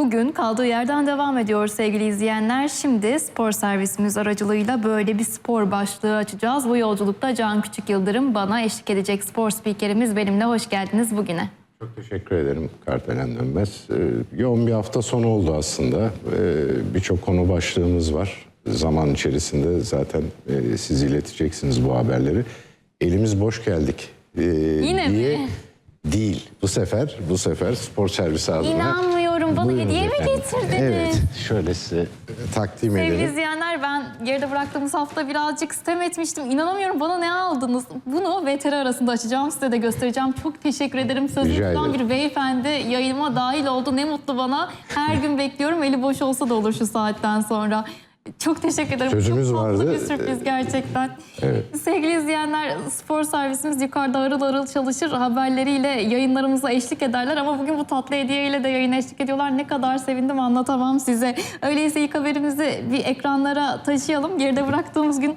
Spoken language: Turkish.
bugün kaldığı yerden devam ediyor sevgili izleyenler. Şimdi spor servisimiz aracılığıyla böyle bir spor başlığı açacağız. Bu yolculukta Can Küçük Yıldırım bana eşlik edecek spor spikerimiz benimle. Hoş geldiniz bugüne. Çok teşekkür ederim Kartelen Dönmez. Ee, yoğun bir hafta sonu oldu aslında. Ee, Birçok konu başlığımız var. Zaman içerisinde zaten e, siz ileteceksiniz bu haberleri. Elimiz boş geldik. ee, Yine mi? Değil. Bu sefer bu sefer spor servisi adına. İnanmıyorum. Bana Buyurun hediye mi getirdiniz? Evet. Şöyle size takdim Sevgili edelim. izleyenler ben geride bıraktığımız hafta birazcık sitem etmiştim. İnanamıyorum bana ne aldınız? Bunu VTR arasında açacağım size de göstereceğim. Çok teşekkür ederim. Tutan ederim. bir beyefendi yayınıma dahil oldu. Ne mutlu bana. Her gün bekliyorum. Eli boş olsa da olur şu saatten sonra. Çok teşekkür ederim. Sözümüz Çok vardı. bir sürpriz gerçekten. Evet. Sevgili izleyenler spor servisimiz yukarıda harıl harıl çalışır. Haberleriyle yayınlarımıza eşlik ederler. Ama bugün bu tatlı hediyeyle de yayına eşlik ediyorlar. Ne kadar sevindim anlatamam size. Öyleyse ilk haberimizi bir ekranlara taşıyalım. Geride bıraktığımız gün